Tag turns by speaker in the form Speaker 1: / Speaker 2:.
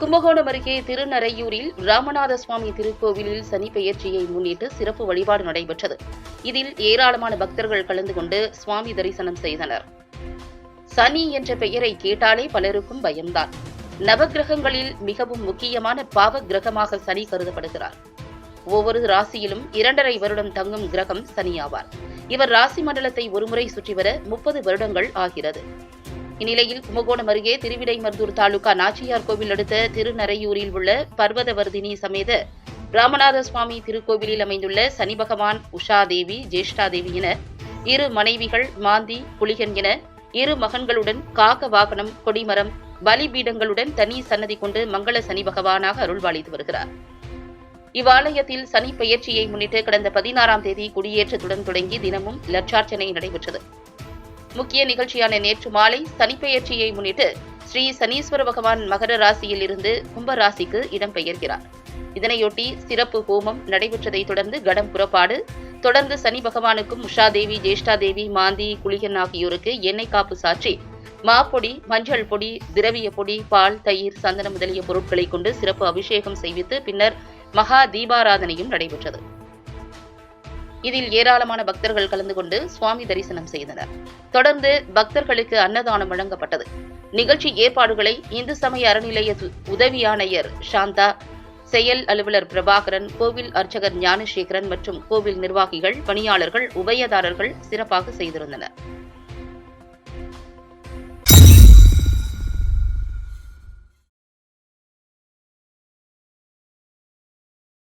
Speaker 1: கும்பகோணம் அருகே திருநரையூரில் ராமநாத சுவாமி திருக்கோவிலில் சனி பெயர்ச்சியை முன்னிட்டு சிறப்பு வழிபாடு நடைபெற்றது. இதில் ஏராளமான பக்தர்கள் கலந்து கொண்டு சுவாமி தரிசனம் செய்தனர். சனி என்ற பெயரை கேட்டாலே பலருக்கும் பயம்தான். நவகிரகங்களில் மிகவும் முக்கியமான பாவ கிரகமாக சனி கருதப்படுகிறார். ஒவ்வொரு ராசியிலும் இரண்டரை வருடம் தங்கும் கிரகம் சனி ஆவார் இவர் ராசி மண்டலத்தை ஒருமுறை சுற்றி வர முப்பது வருடங்கள் ஆகிறது. இந்நிலையில் கும்பகோணம் அருகே திருவிடைமருதூர் தாலுகா நாச்சியார் கோவில் அடுத்த திருநரையூரில் உள்ள பர்வதவர்தினி சமேத ராமநாத சுவாமி திருக்கோவிலில் அமைந்துள்ள சனி பகவான் உஷாதேவி ஜேஷ்டாதேவி என இரு மனைவிகள் மாந்தி புலிகன் என இரு மகன்களுடன் காக வாகனம் கொடிமரம் பலிபீடங்களுடன் தனி சன்னதி கொண்டு மங்கள சனி பகவானாக அருள்வாளித்து வருகிறார். இவ்வாலயத்தில் சனி பெயர்ச்சியை முன்னிட்டு கடந்த பதினாறாம் தேதி குடியேற்றத்துடன் தொடங்கி தினமும் லட்சார்ச்சனை நடைபெற்றது. முக்கிய நிகழ்ச்சியான நேற்று மாலை சனிப்பெயர்ச்சியை முன்னிட்டு ஸ்ரீ சனீஸ்வர பகவான் மகர ராசியில் இருந்து கும்ப ராசிக்கு இடம்பெயர்கிறார். இதனையொட்டி சிறப்பு ஹோமம் நடைபெற்றதைத் தொடர்ந்து கடம் புறப்பாடு தொடர்ந்து சனி பகவானுக்கும் உஷாதேவி ஜேஷ்டாதேவி மாந்தி குளிகன் ஆகியோருக்கு எண்ணெய் காப்பு சாற்றி மாப்பொடி மஞ்சள் பொடி திரவிய பொடி பால் தயிர் சந்தனம் முதலிய பொருட்களை கொண்டு சிறப்பு அபிஷேகம் செய்வித்து பின்னர் மகா தீபாராதனையும் நடைபெற்றது. இதில் ஏராளமான பக்தர்கள் கலந்து கொண்டு சுவாமி தரிசனம் செய்தனர். தொடர்ந்து பக்தர்களுக்கு அன்னதானம் வழங்கப்பட்டது. நிகழ்ச்சி ஏற்பாடுகளை இந்து சமய அறநிலைய து- உதவி ஆணையர் சாந்தா செயல் அலுவலர் பிரபாகரன் கோவில் அர்ச்சகர் ஞானசேகரன் மற்றும் கோவில் நிர்வாகிகள் பணியாளர்கள் உபயதாரர்கள் சிறப்பாக செய்திருந்தனர்.